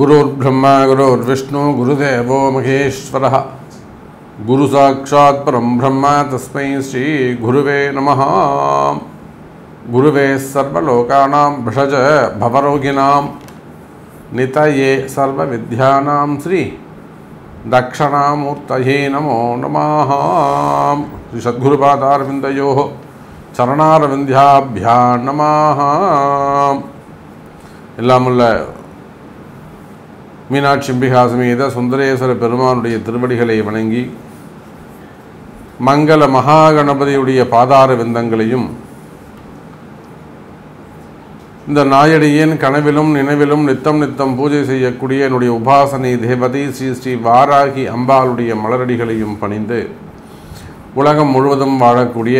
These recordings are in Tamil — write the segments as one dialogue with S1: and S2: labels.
S1: गुरुर्ब्रह्मा गुरुर्विष्णु गुरुदेवो महेश्वरः गुरुसाक्षात् परं ब्रह्म तस्मै श्रीगुरुवे नमः गुरुवे सर्वलोकानां भिषज भवरोगिणां नितये सर्वविद्यानां श्री दक्षिणामूर्तये नमो नमः श्रीसद्गुरुपादारविन्दयोः चरणारविन्द्याभ्या नमः எல்லாமுள்ள மீனாட்சி அம்பிகாசமேத சுந்தரேஸ்வர பெருமானுடைய திருவடிகளை வணங்கி மங்கள மகாகணபதியுடைய பாதார விந்தங்களையும் இந்த நாயடியின் கனவிலும் நினைவிலும் நித்தம் நித்தம் பூஜை செய்யக்கூடிய என்னுடைய உபாசனை தேவதை ஸ்ரீ ஸ்ரீ வாராகி அம்பாளுடைய மலரடிகளையும் பணிந்து உலகம் முழுவதும் வாழக்கூடிய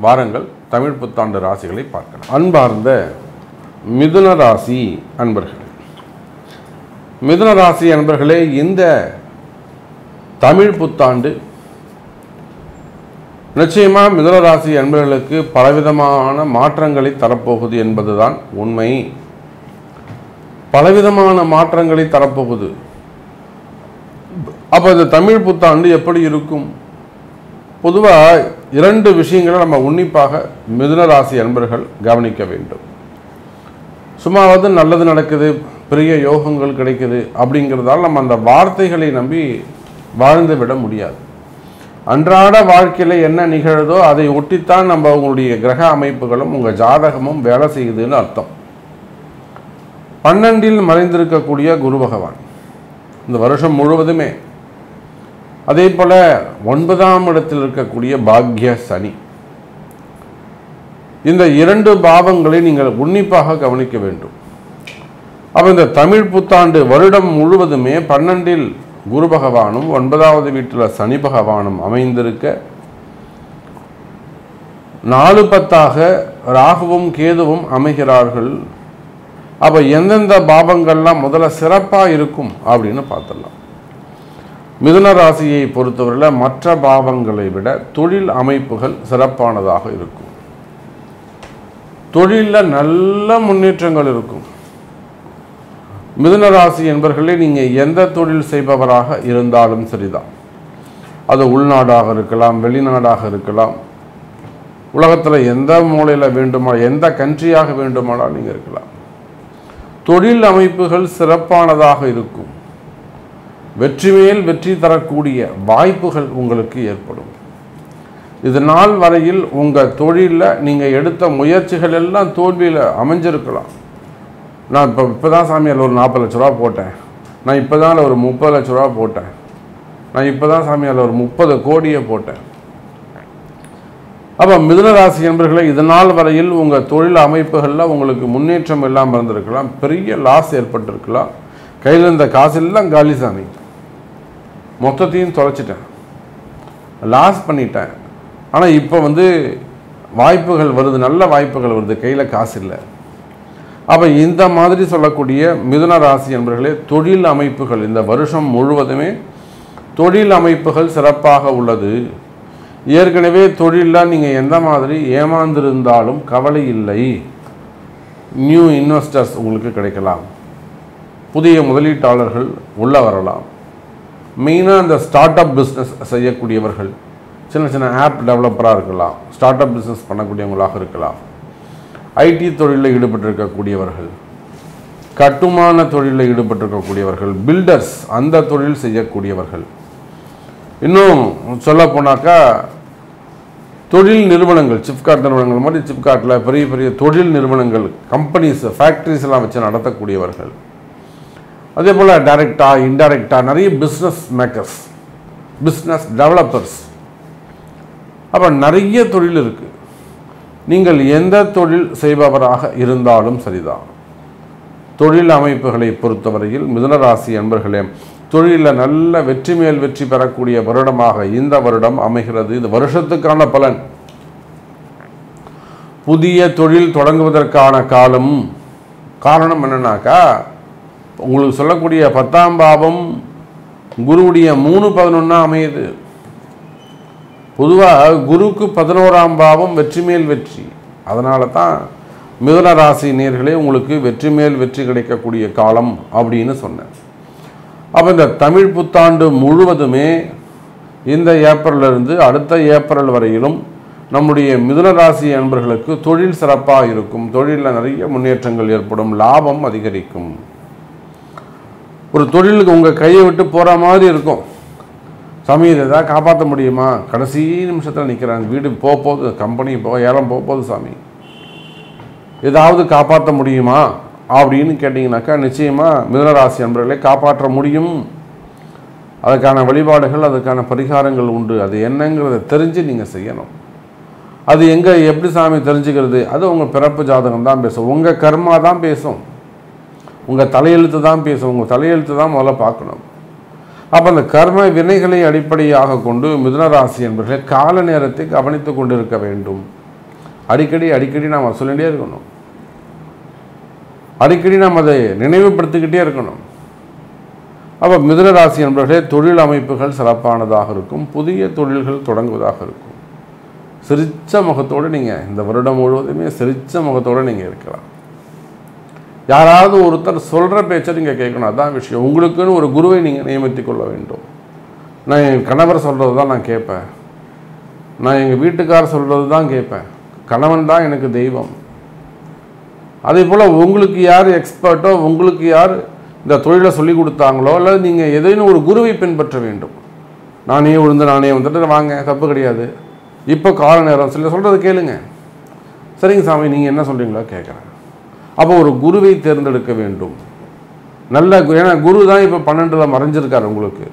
S1: வாரங்கள் தமிழ் புத்தாண்டு ராசிகளை பார்க்கலாம். அன்பார்ந்த மிதுன ராசி அன்பர்களே மிதுன ராசி அன்பர்களே இந்த தமிழ் புத்தாண்டு நிச்சயமாக மிதுன ராசி அன்பர்களுக்கு பலவிதமான மாற்றங்களை தரப்போகுது என்பதுதான் உண்மை. பலவிதமான மாற்றங்களை தரப்போகுது. அப்போ இந்த தமிழ் புத்தாண்டு எப்படி இருக்கும்? பொதுவாக இரண்டு விஷயங்களை நம்ம உன்னிப்பாக மிதுன ராசி அன்பர்கள் கவனிக்க வேண்டும். சும்மாவது நல்லது நடக்குது பெரிய யோகங்கள் கிடைக்குது அப்படிங்கிறதால நம்ம அந்த வார்த்தைகளை நம்பி வாழ்ந்து விட முடியாது. அன்றாட வாழ்க்கையில் என்ன நிகழ்தோ அதை ஒட்டித்தான் நம்ம உங்களுடைய கிரக அமைப்புகளும் உங்கள் ஜாதகமும் வேலை செய்யுதுன்னு அர்த்தம். பன்னெண்டில் மறைந்திருக்கக்கூடிய குரு பகவான். இந்த வருஷம் முழுவதுமே அதே போல் ஒன்பதாம் இடத்தில் இருக்கக்கூடிய பாக்ய சனி. இந்த இரண்டு பாவங்களை நீங்கள் உன்னிப்பாக கவனிக்க வேண்டும். அப்போ இந்த தமிழ் புத்தாண்டு வருடம் முழுவதுமே பன்னெண்டில் குரு பகவானும் ஒன்பதாவது வீட்டில் சனி பகவானும் அமைந்திருக்க நாலு பத்தாக ராகுவும் கேதுவும் அமைகிறார்கள். அப்போ எந்தெந்த பாவங்கள்லாம் முதல்ல சிறப்பாக இருக்கும் அப்படின்னு பார்த்துடலாம். மிதுன ராசியை பொறுத்தவரையில் மற்ற பாவங்களை விட தொழில் அமைப்புகள் சிறப்பானதாக இருக்கும். தொழிலில் நல்ல முன்னேற்றங்கள் இருக்கும். மிதுன ராசி என்பர்களே நீங்கள் எந்த தொழில் செய்பவராக இருந்தாலும் சரிதான். அது உள்நாடாக இருக்கலாம் வெளிநாடாக இருக்கலாம். உலகத்தில் எந்த மூலையில் வேண்டுமா எந்த கண்ட்ரியாக வேண்டுமானால் நீங்கள் இருக்கலாம். தொழில் அமைப்புகள் சிறப்பானதாக இருக்கும். வெற்றி மேல் வெற்றி தரக்கூடிய வாய்ப்புகள் உங்களுக்கு ஏற்படும். இது நாள் வரையில் உங்கள் தொழிலில் நீங்கள் எடுத்த முயற்சிகள் எல்லாம் தோல்வியில் அமைஞ்சிருக்கலாம். நான் இப்போ இப்போ தான் சாமியால் ஒரு நாற்பது லட்ச ரூபா போட்டேன். நான் இப்போ தான் ஒரு முப்பது லட்ச ரூபா போட்டேன். நான் இப்போ தான் சாமியால் ஒரு முப்பது கோடியை போட்டேன். அப்போ மிதுனராசி என்பர்களே இது நாள் வரையில் உங்கள் தொழில் அமைப்புகளில் உங்களுக்கு முன்னேற்றம் இல்லாமல் இருந்திருக்கலாம். பெரிய லாஸ் ஏற்பட்டிருக்கலாம். கையில் இருந்த காசெல்லாம் காலி சாமி. மொத்தத்தையும் தொலைச்சிட்டேன். லாஸ் பண்ணிட்டேன். ஆனால் இப்போ வந்து வாய்ப்புகள் வருது. நல்ல வாய்ப்புகள் வருது. கையில் காசு இல்லை. அப்போ இந்த மாதிரி சொல்லக்கூடிய மிதுன ராசி என்பர்களே தொழில் அமைப்புகள் இந்த வருஷம் முழுவதுமே தொழில் அமைப்புகள் சிறப்பாக உள்ளது. ஏற்கனவே தொழிலில் நீங்கள் எந்த மாதிரி ஏமாந்திருந்தாலும் கவலை இல்லை. நியூ இன்வெஸ்டர்ஸ் உங்களுக்கு கிடைக்கலாம். புதிய முதலீட்டாளர்கள் உள்ளே வரலாம். மெயினாக இந்த ஸ்டார்ட் அப் பிஸ்னஸ் செய்யக்கூடியவர்கள் சின்ன சின்ன ஆப் டெவலப்பராக இருக்கலாம் ஸ்டார்ட் அப் பிஸ்னஸ் பண்ணக்கூடியவங்களாக இருக்கலாம். ஐடி தொழிலில் ஈடுபட்டிருக்கக்கூடியவர்கள் கட்டுமான தொழிலில் ஈடுபட்டிருக்கக்கூடியவர்கள் பில்டர்ஸ் அந்த தொழில் செய்யக்கூடியவர்கள். இன்னும் சொல்ல போனாக்கா தொழில் நிறுவனங்கள் சிப்காட் நிறுவனங்கள் மாதிரி சிப்காட்டில் பெரிய பெரிய தொழில் நிறுவனங்கள் கம்பெனிஸ் ஃபேக்ட்ரிஸ் எல்லாம் வச்சு நடத்தக்கூடியவர்கள். அதே போல் டைரக்டாக இன்டைரக்டாக நிறைய பிஸ்னஸ் மேக்கர்ஸ் பிஸ்னஸ் டெவலப்பர்ஸ் அப்போ நிறைய தொழில் இருக்குது நீங்கள் எந்த தொழில் செய்பவராக இருந்தாலும் சரிதான். தொழில் அமைப்புகளை பொறுத்தவரையில் மிதனராசி அன்பர்களே தொழிலில் நல்ல வெற்றி மேல் வெற்றி பெறக்கூடிய வருடமாக இந்த வருடம் அமைகிறது. இது வருஷத்துக்கான பலன். புதிய தொழில் தொடங்குவதற்கான காலம். காரணம் என்னன்னாக்கா உங்களுக்கு சொல்லக்கூடிய பத்தாம் பாவம் குருவுடைய மூணு பதினொன்னா அமையுது. பொதுவாக குருக்கு பதினோராம் பாவம் வெற்றி மேல் வெற்றி. அதனால தான் மிதுன ராசி நேர்களே உங்களுக்கு வெற்றி மேல் வெற்றி கிடைக்கக்கூடிய காலம் அப்படின்னு சொன்னேன். அப்போ இந்த தமிழ் புத்தாண்டு முழுவதுமே இந்த ஏப்ரல்ல இருந்து அடுத்த ஏப்ரல் வரையிலும் நம்முடைய மிதுன ராசி அன்பர்களுக்கு தொழில் சிறப்பாக இருக்கும். தொழிலில் நிறைய முன்னேற்றங்கள் ஏற்படும். லாபம் அதிகரிக்கும். ஒரு தொழிலுக்கு உங்கள் கையை விட்டு போகிற மாதிரி இருக்கும். சாமி இதை காப்பாற்ற முடியுமா? கடைசி நிமிஷத்தில் நிற்கிறாங்க வீடு போக போகுது கம்பெனி போக ஏலம் போக போகுது சாமி. ஏதாவது காப்பாற்ற முடியுமா? அப்படின்னு கேட்டிங்கனாக்கா நிச்சயமாக மிதனராசி அன்பர்களை காப்பாற்ற முடியும். அதுக்கான வழிபாடுகள் அதுக்கான பரிகாரங்கள் உண்டு. அது என்னங்கிறத தெரிஞ்சு நீங்கள் செய்யணும். அது எங்கே எப்படி சாமி தெரிஞ்சுக்கிறது? அது உங்கள் பிறப்பு ஜாதகம் தான் பேசும். உங்கள் கர்மா தான் பேசும். உங்கள் தலையெழுத்து தான் பேசும் உங்கள் தலையெழுத்து தான் முதல்ல பார்க்கணும். அப்போ அந்த கர்ம வினைகளை அடிப்படையாக கொண்டு மிதுனராசி என்பர்களை கால நேரத்தை கவனித்து கொண்டிருக்க வேண்டும். அடிக்கடி அடிக்கடி நாம் சொல்லிகிட்டே இருக்கணும். அடிக்கடி நாம் அதை நினைவுபடுத்திக்கிட்டே இருக்கணும். அப்போ மிதுனராசி என்பர்களே தொழில் அமைப்புகள் சிறப்பானதாக இருக்கும் புதிய தொழில்கள் தொடங்குவதாக இருக்கும். சிரித்த முகத்தோடு நீங்கள் இந்த வருடம் முழுவதுமே சிரிச்ச முகத்தோடு நீங்கள் இருக்கலாம். யாராவது ஒருத்தர் சொல்கிற பேச்சை நீங்கள் கேட்கணும் அதான் விஷயம். உங்களுக்குன்னு ஒரு குருவை நீங்கள் நியமித்து கொள்ள வேண்டும். நான் என் கணவர் சொல்கிறது தான் நான் கேட்பேன். நான் எங்கள் வீட்டுக்காரர் சொல்கிறது தான் கேட்பேன். கணவன் தான் எனக்கு தெய்வம். அதே போல் உங்களுக்கு யார் எக்ஸ்பர்ட்டோ உங்களுக்கு யார் இந்த தொழிலை சொல்லி கொடுத்தாங்களோ இல்லை நீங்கள் எதையும் ஒரு குருவை பின்பற்ற வேண்டும். நானே விழுந்து நானே வந்துட்டு வாங்க தப்பு கிடையாது. இப்போ கால நேரம் சில சொல்கிறது கேளுங்க. சரிங்க சாமி நீங்கள் என்ன சொல்கிறீங்களோ கேட்குறேன். அப்போ ஒரு குருவை தேர்ந்தெடுக்க வேண்டும். நல்ல ஏன்னா குரு தான் இப்போ பன்னெண்டில் மறைஞ்சிருக்கார் உங்களுக்கு.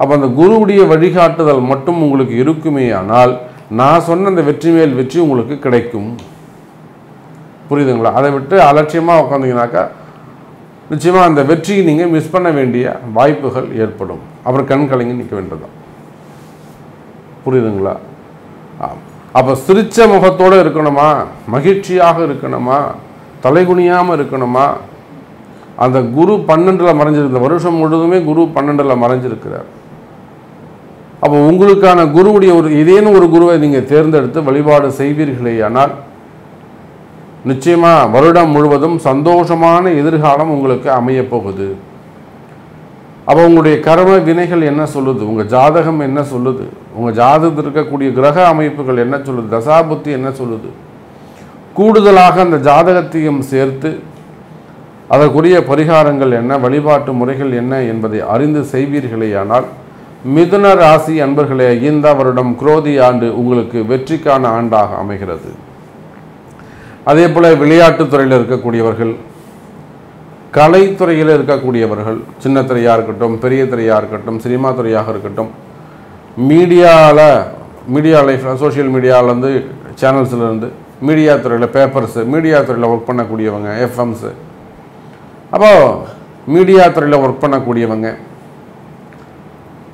S1: அப்போ அந்த குருவுடைய வழிகாட்டுதல் மட்டும் உங்களுக்கு இருக்குமே ஆனால் நான் சொன்ன அந்த வெற்றி மேல் வெற்றி உங்களுக்கு கிடைக்கும். புரியுதுங்களா? அதை விட்டு அலட்சியமாக உட்காந்திங்கனாக்கா நிச்சயமாக அந்த வெற்றியை நீங்கள் மிஸ் பண்ண வேண்டிய வாய்ப்புகள் ஏற்படும். அப்புறம் கண் கலங்கி நிற்க வேண்டியதான் புரியுதுங்களா? அப்போ சிரித்த முகத்தோடு இருக்கணுமா? மகிழ்ச்சியாக இருக்கணுமா? தலைகுனியாமல் இருக்கணுமா? அந்த குரு பன்னெண்டில் மறைஞ்சிருந்த வருஷம் முழுதுமே குரு பன்னெண்டில் மறைஞ்சிருக்கிறார். அப்போ உங்களுக்கான குருவுடைய ஒரு இதேனும் ஒரு குருவை நீங்கள் தேர்ந்தெடுத்து வழிபாடு செய்வீர்களே ஆனால் நிச்சயமாக வருடம் முழுவதும் சந்தோஷமான எதிர்காலம் உங்களுக்கு அமையப்போகுது அப்போ உங்களுடைய கர்ம வினைகள் என்ன சொல்லுது? உங்கள் ஜாதகம் என்ன சொல்லுது? உங்கள் ஜாதகத்தில் இருக்கக்கூடிய கிரக அமைப்புகள் என்ன சொல்லுது? தசாபுத்தி என்ன சொல்லுது? கூடுதலாக அந்த ஜாதகத்தையும் சேர்த்து அதற்குரிய பரிகாரங்கள் என்ன வழிபாட்டு முறைகள் என்ன என்பதை அறிந்து செய்வீர்களேயானால் மிதுன ராசி அன்பர்களே இந்த வருடம் குரோதி ஆண்டு உங்களுக்கு வெற்றிக்கான ஆண்டாக அமைகிறது. அதே போல் விளையாட்டுத் துறையில் இருக்கக்கூடியவர்கள் கலைத்துறையில் இருக்கக்கூடியவர்கள் சின்ன திரையாக இருக்கட்டும் பெரிய திரையாக இருக்கட்டும் சினிமா துறையாக இருக்கட்டும் மீடியாவில் மீடியா லைஃப் சோஷியல் மீடியாவிலேருந்து சேனல்ஸ்லேருந்து மீடியா துறையில் பேப்பர்ஸு மீடியா துறையில் ஒர்க் பண்ணக்கூடியவங்க எஃப்எம்ஸு அப்போது மீடியா துறையில் ஒர்க் பண்ணக்கூடியவங்க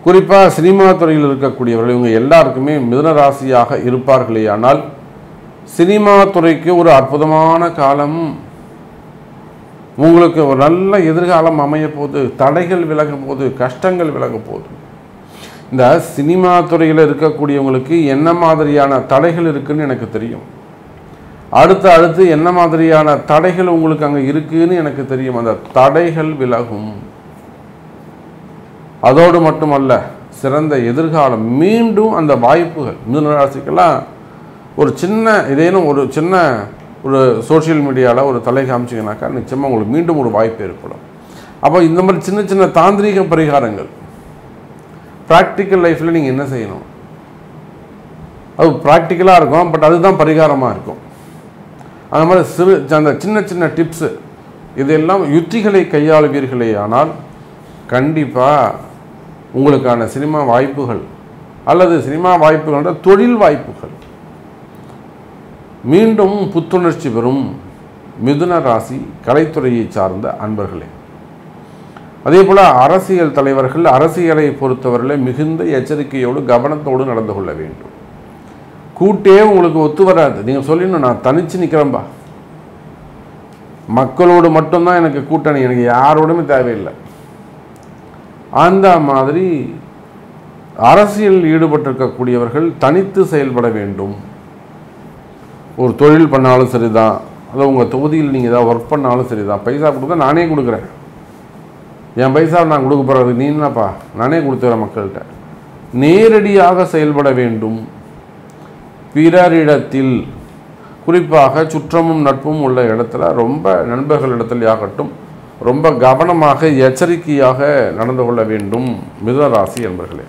S1: குறிப்பாக சினிமா துறையில் இருக்கக்கூடியவர்கள் இவங்க எல்லாருக்குமே மிதனராசியாக இருப்பார்களே ஆனால் சினிமா துறைக்கு ஒரு அற்புதமான காலம் உங்களுக்கு ஒரு நல்ல எதிர்காலம் அமைய போகுது தடைகள் விலக போகுது கஷ்டங்கள் விலக போகுது இந்த சினிமா துறையில் இருக்கக்கூடியவங்களுக்கு என்ன மாதிரியான தடைகள் இருக்குன்னு எனக்கு தெரியும். அடுத்து அடுத்து என்ன மாதிரியான தடைகள் உங்களுக்கு அங்கே இருக்குன்னு எனக்கு தெரியும். அந்த தடைகள் விலகும். அதோடு மட்டுமல்ல சிறந்த எதிர்காலம். மீண்டும் அந்த வாய்ப்புகள். மிதுனராசிக்கெல்லாம் ஒரு சின்ன இதேனும் ஒரு சின்ன ஒரு சோஷியல் மீடியாவில் ஒரு தலை காமிச்சிங்கனாக்கா நிச்சயமாக உங்களுக்கு மீண்டும் ஒரு வாய்ப்பு ஏற்படும். அப்போ இந்த மாதிரி சின்ன சின்ன தாந்திரிக பரிகாரங்கள். ப்ராக்டிக்கல் லைஃப்பில் நீங்கள் என்ன செய்யணும்? அது ப்ராக்டிக்கலாக இருக்கும் பட் அதுதான் பரிகாரமாக இருக்கும். அந்த மாதிரி சிறு அந்த சின்ன சின்ன டிப்ஸு இதெல்லாம் யுத்திகளை கையாளுவீர்களே ஆனால் கண்டிப்பாக உங்களுக்கான சினிமா வாய்ப்புகள் அல்லது சினிமா வாய்ப்புகளோட தொழில் வாய்ப்புகள். மீண்டும் புத்துணர்ச்சி பெறும் மிதுன ராசி கலைத்துறையை சார்ந்த அன்பர்களே. அதே போல் அரசியல் தலைவர்கள் அரசியலை பொறுத்தவர்களை மிகுந்த எச்சரிக்கையோடு கவனத்தோடு நடந்து கொள்ள வேண்டும். கூட்டே உங்களுக்கு ஒத்து வராது. நீங்கள் சொல்லிடணும் நான் தனித்து நிற்கிறேன்பா மக்களோடு மட்டும்தான் எனக்கு கூட்டணி. எனக்கு யாரோடுமே தேவையில்லை. அந்த மாதிரி அரசியல் ஈடுபட்டிருக்கக்கூடியவர்கள் தனித்து செயல்பட வேண்டும். ஒரு தொழில் பண்ணாலும் சரிதான். அதை உங்கள் தொகுதியில் நீங்கள் ஏதாவது ஒர்க் பண்ணாலும் சரிதான். பைசா கொடுத்தா நானே கொடுக்குறேன். என் பைசா நான் கொடுக்க போகிறது நீ என்னப்பா? நானே கொடுத்துறேன் மக்கள்கிட்ட. நேரடியாக செயல்பட வேண்டும். பிறரிடத்தில் குறிப்பாக சுற்றமும் நட்பும் உள்ள இடத்துல ரொம்ப நண்பர்களிடத்தில் ஆகட்டும் ரொம்ப கவனமாக எச்சரிக்கையாக நடந்து கொள்ள வேண்டும் மிதராசி என்பர்களே.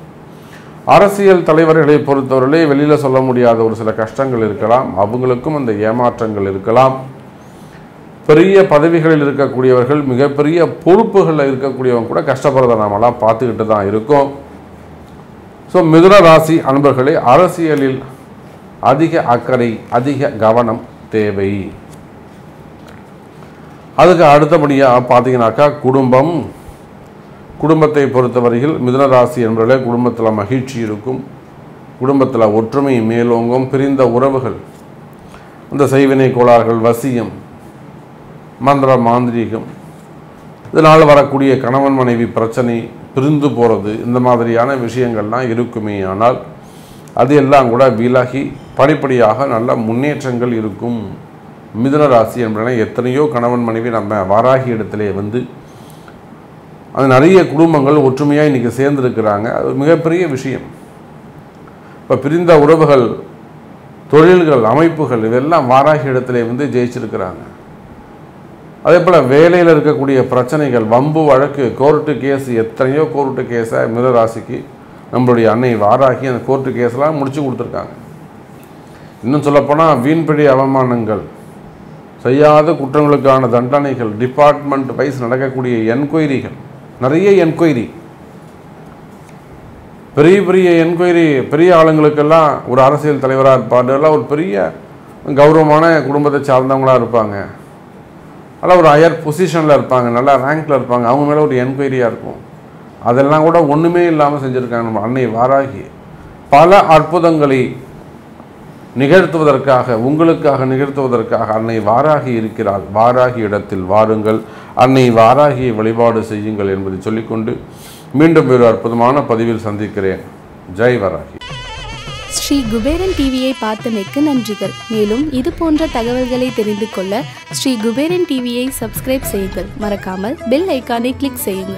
S1: அரசியல் தலைவர்களை பொறுத்தவரையிலே வெளியில் சொல்ல முடியாத ஒரு சில கஷ்டங்கள் இருக்கலாம் அவங்களுக்கும் அந்த ஏமாற்றங்கள் இருக்கலாம். பெரிய பதவிகளில் இருக்கக்கூடியவர்கள் மிகப்பெரிய பொறுப்புகளில் இருக்கக்கூடியவங்க கூட கஷ்டப்படுறத நாமெல்லாம் பார்த்துக்கிட்டு தான் இருக்கோம். ஸோ மிதுன ராசி அன்பர்களே அரசியலில் அதிக அக்கறை அதிக கவனம் தேவை. அதுக்கு அடுத்தபடியாக பார்த்தீங்கன்னாக்கா குடும்பம். குடும்பத்தை பொறுத்தவரையில் மிதனராசி என்பவர்களே குடும்பத்தில் மகிழ்ச்சி இருக்கும். குடும்பத்தில் ஒற்றுமை மேலோங்கும் பிரிந்த உறவுகள். இந்த செய்வினை கோளாறுகள் வசியம் மந்திர மாந்திரீகம். இதனால் வரக்கூடிய கணவன் மனைவி பிரச்சனை பிரிந்து போகிறது இந்த மாதிரியான விஷயங்கள்லாம் இருக்குமே ஆனால் அது எல்லாம் கூட விலகி படிப்படியாக நல்ல முன்னேற்றங்கள் இருக்கும். மிதுன ராசி என்பன எத்தனையோ கணவன் மனைவி நம்ம வாராகி இடத்திலே வந்து அது நிறைய குடும்பங்கள் ஒற்றுமையாக இன்றைக்கி சேர்ந்துருக்கிறாங்க. அது மிகப்பெரிய விஷயம். இப்போ பிரிந்த உறவுகள் தொழில்கள் அமைப்புகள் இதெல்லாம் வாராகி இடத்திலே வந்து ஜெயிச்சிருக்கிறாங்க. அதே போல் வேலையில் இருக்கக்கூடிய பிரச்சனைகள் வம்பு வழக்கு கோர்ட்டு கேஸ் எத்தனையோ கோர்ட்டு கேஸை மிதராசிக்கு நம்மளுடைய அன்னை வாராகி அந்த கோர்ட்டு கேஸ்லாம் முடிச்சு கொடுத்துருக்காங்க. இன்னும் சொல்லப்போனால் வீண்படி அவமானங்கள் செய்யாத குற்றங்களுக்கான தண்டனைகள் டிபார்ட்மெண்ட் வைஸ் நடக்கக்கூடிய என்கொயரிகள் நிறைய என்கொயரி பெரிய பெரிய என்கொயரி பெரிய ஆளுங்களுக்கெல்லாம் ஒரு அரசியல் தலைவராக இருப்பார். ஒரு பெரிய கௌரவமான குடும்பத்தை சார்ந்தவங்களாக இருப்பாங்க. நல்லா ஒரு ஹையர் பொசிஷனில் இருப்பாங்க. நல்லா ரேங்கில் இருப்பாங்க. அவங்க மேலே ஒரு என்கொயரியாக இருக்கும். அதெல்லாம் கூட ஒன்றுமே இல்லாமல் செஞ்சுருக்காங்க நம்ம அன்னை வாராகி. பல அற்புதங்களை நிகழ்த்துவதற்காக உங்களுக்காக நிகழ்த்துவதற்காக அன்னை வாராகி இருக்கிறாள். வாராகி இடத்தில் வாருங்கள். அன்னை வாராகியை வழிபாடு செய்யுங்கள் என்பதை சொல்லிக்கொண்டு மீண்டும் ஒரு அற்புதமான பதிவில் சந்திக்கிறேன். ஜெய் வராகி.
S2: ஸ்ரீ குபேரன் டிவியை பார்த்தமைக்கு நன்றிகள். மேலும் இது போன்ற தகவல்களை தெரிந்து கொள்ள ஸ்ரீ குபேரன் டிவியை சப்ஸ்கிரைப் செய்யுங்கள். மறக்காமல் பெல் ஐக்கானை கிளிக் செய்யுங்கள்.